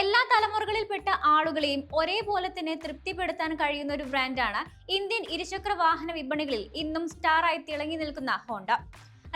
എല്ലാ തലമുറകളിൽപ്പെട്ട ആളുകളെയും ഒരേപോലെ തന്നെ തൃപ്തിപ്പെടുത്താൻ കഴിയുന്ന ഒരു ബ്രാൻഡാണ് ഇന്ത്യൻ ഇരുചക്ര വാഹന വിപണികളിൽ ഇന്നും സ്റ്റാറായി തിളങ്ങി നിൽക്കുന്ന ഹോണ്ട.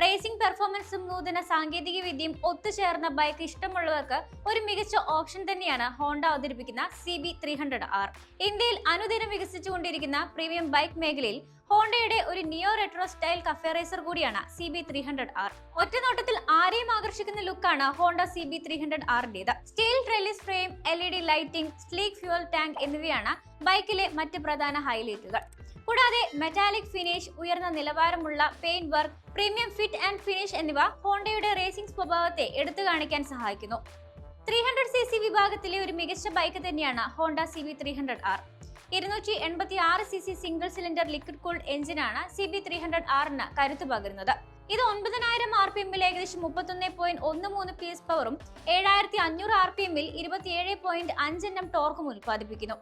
റേസിംഗ് പെർഫോമൻസും നൂതന സാങ്കേതിക വിദ്യയും ഒത്തുചേർന്ന ബൈക്ക് ഇഷ്ടമുള്ളവർക്ക് ഒരു മികച്ച ഓപ്ഷൻ തന്നെയാണ് ഹോണ്ട അവതരിപ്പിക്കുന്ന C B three hundred R ഇന്ത്യയിൽ അനുദിനം വികസിച്ചുകൊണ്ടിരിക്കുന്ന പ്രീമിയം ബൈക്ക് മേഖലയിൽ ഹോണ്ടയുടെ ഒരു neo retro style cafe racer കൂടിയാണ് C B three hundred R ഒറ്റനോട്ടത്തിൽ ആരെയും ആകർഷിക്കുന്ന ലുക്കാണ് Honda C B three hundred ആറിന്റേത് steel trellis frame L E D lighting sleek fuel tank എന്നിവയാണ് ബൈക്കിലെ മറ്റ് പ്രധാന ഹൈലൈറ്റുകൾ കൂടാതെ മെറ്റാലിക് ഫിനിഷ് ഉയർന്ന നിലവാരമുള്ള paint work premium fit and finish എന്നിവ ഹോണ്ടയുടെ റേസിംഗ് സ്വഭാവത്തെ എടുത്തു കാണിക്കാൻ സഹായിക്കുന്നു. ത്രീ ഹൺഡ്രഡ് സി സി വിഭാഗത്തിലെ ഒരു മികച്ച ബൈക്ക് തന്നെയാണ് Honda C B three hundred R ഇരുന്നൂറ്റി എൺപത്തി ആറ് C C single cylinder liquid cooled എഞ്ചിനാണ് സി ബി ത്രീ ഹൺഡ്രഡ് ആറിന് കരുത്തു പകരുന്നത്. ഇത് ഒൻപതിനായിരം ആർ പി എമ്മിൽ ഏകദേശം മുപ്പത്തൊന്ന് പോയിന്റ് ഒന്ന് മൂന്ന് പി എസ് പവറും ഏഴായിരത്തി അഞ്ഞൂറ് ആർ പി എമ്മിൽ ഇരുപത്തിയേഴ് പോയിന്റ് അഞ്ച് എണ്ണം ടോർക്കും ഉൽപ്പാദിപ്പിക്കുന്നു.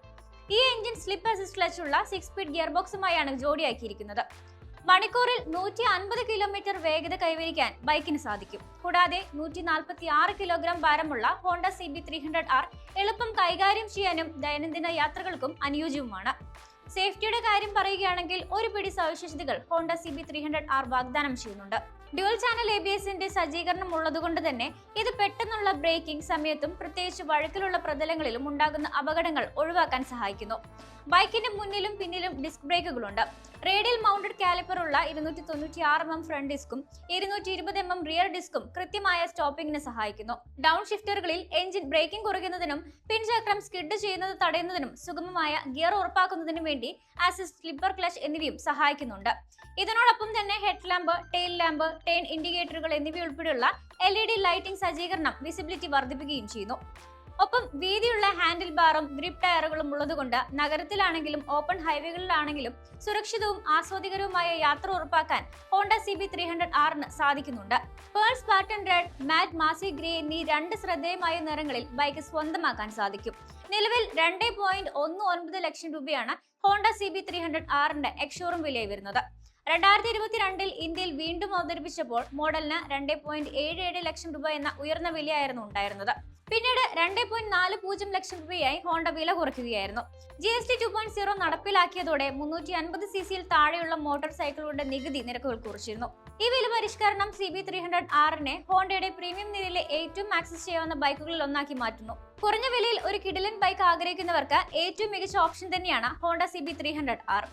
ഈ എഞ്ചിൻ സ്ലിപ്പ് അസിസ്റ്റ് ക്ലച്ച് ഉള്ള സിക്സ് സ്പീഡ് ഗിയർ ബോക്സുമായാണ് ജോഡിയാക്കിയിരിക്കുന്നത്. മണിക്കൂറിൽ നൂറ്റി അൻപത് കിലോമീറ്റർ വേഗത കൈവരിക്കാൻ ബൈക്കിന് സാധിക്കും. കൂടാതെ നൂറ്റി നാൽപ്പത്തി ആറ് കിലോഗ്രാം ഭാരമുള്ള Honda C B three hundred R എളുപ്പം കൈകാര്യം ചെയ്യാനും ദൈനംദിന യാത്രകൾക്കും അനുയോജ്യവുമാണ്. സേഫ്റ്റിയുടെ കാര്യം പറയുകയാണെങ്കിൽ ഒരു പിടി സവിശേഷതകൾ Honda C B three hundred R വാഗ്ദാനം ചെയ്യുന്നുണ്ട്. ഡ്യുവൽ ചാനൽ എ ബി എസിന്റെ സജ്ജീകരണം ഉള്ളതുകൊണ്ട് തന്നെ ഇത് പെട്ടെന്നുള്ള ബ്രേക്കിംഗ് സമയത്തും പ്രത്യേകിച്ച് വഴക്കിലുള്ള പ്രതലങ്ങളിലും ഉണ്ടാകുന്ന അപകടങ്ങൾ ഒഴിവാക്കാൻ സഹായിക്കുന്നു. ബൈക്കിന്റെ മുന്നിലും പിന്നിലും ഡിസ്ക് ബ്രേക്കുകളുണ്ട്. റേഡിയൽ മൗണ്ടഡ് കാലിപ്പർ ഉള്ള ഇരുന്നൂറ്റി തൊണ്ണൂറ്റി ആറ് എം എം ഫ്രണ്ട് ഡിസ്കും ഇരുന്നൂറ്റി ഇരുപത് എം എം റിയർ ഡിസ്കും കൃത്യമായ സ്റ്റോപ്പിംഗിന് സഹായിക്കുന്നു. ഡൗൺ ഷിഫ്റ്ററുകളിൽ എഞ്ചിൻ ബ്രേക്കിംഗ് കുറയ്ക്കുന്നതിനും പിൻചക്രം സ്കിഡ് ചെയ്യുന്നത് തടയുന്നതിനും സുഗമമായ ഗിയർ ഉറപ്പാക്കുന്നതിനും വേണ്ടി ആസിസ്റ്റ് സ്ലിപ്പർ ക്ലച്ച് എന്നിവയും സഹായിക്കുന്നുണ്ട്. ഇതിനോടൊപ്പം തന്നെ head lamp tail lamp turn ഇൻഡിക്കേറ്ററുകൾ എന്നിവയുൾപ്പെടെയുള്ള എൽ ഇ ഡി ലൈറ്റിംഗ് സജ്ജീകരണം വിസിബിലിറ്റി വർദ്ധിപ്പിക്കുകയും ചെയ്യുന്നു. ഒപ്പം വീതിയുള്ള ഹാൻഡിൽ ബാറും ഗ്രിപ്പ് ടയറുകളും ഉള്ളതുകൊണ്ട് നഗരത്തിലാണെങ്കിലും ഓപ്പൺ ഹൈവേകളിലാണെങ്കിലും സുരക്ഷിതവും ആസ്വാദികരവുമായ യാത്ര ഉറപ്പാക്കാൻ Honda C B three hundred ആറിന് സാധിക്കുന്നുണ്ട്. Pearl spartan red matte massive grey എന്നീ രണ്ട് ശ്രദ്ധേയമായ നിറങ്ങളിൽ ബൈക്ക് സ്വന്തമാക്കാൻ സാധിക്കും. നിലവിൽ രണ്ട് പോയിന്റ് ഒന്ന് ഒൻപത് ലക്ഷം രൂപയാണ് Honda C B three hundred ആറിന്റെ എക്സ്ഷോറും വിലയായി വരുന്നത്. രണ്ടായിരത്തി ഇരുപത്തിരണ്ടിൽ ഇന്ത്യയിൽ വീണ്ടും അവതരിപ്പിച്ചപ്പോൾ മോഡലിന് രണ്ട് പോയിന്റ് ഏഴ് ഏഴ് ലക്ഷം രൂപ എന്ന ഉയർന്ന വിലയായിരുന്നു ഉണ്ടായിരുന്നത്. പിന്നീട് രണ്ട് പോയിന്റ് നാല് പൂജ്യം ലക്ഷം രൂപയായി ഹോണ്ട വില കുറയ്ക്കുകയായിരുന്നു. G S T two point zero നടപ്പിലാക്കിയതോടെ മുന്നൂറ്റി അൻപത് സി സിയിൽ താഴെയുള്ള മോട്ടോർ സൈക്കിളുകളുടെ നികുതി നിരക്കുകൾ കുറിച്ചിരുന്നു. ഈ വില പരിഷ്കരണം സി ബി ത്രീ ഹൺഡ്രഡ് ആറിനെ ഹോണ്ടയുടെ പ്രീമിയം നിരയിലെ ഏറ്റവും ആക്സസ് ചെയ്യാവുന്ന ബൈക്കുകളിൽ ഒന്നാക്കി മാറ്റുന്നു. കുറഞ്ഞ വിലയിൽ ഒരു കിടിലൻ ബൈക്ക് ആഗ്രഹിക്കുന്നവർക്ക് ഏറ്റവും മികച്ച ഓപ്ഷൻ തന്നെയാണ് Honda C B three hundred R.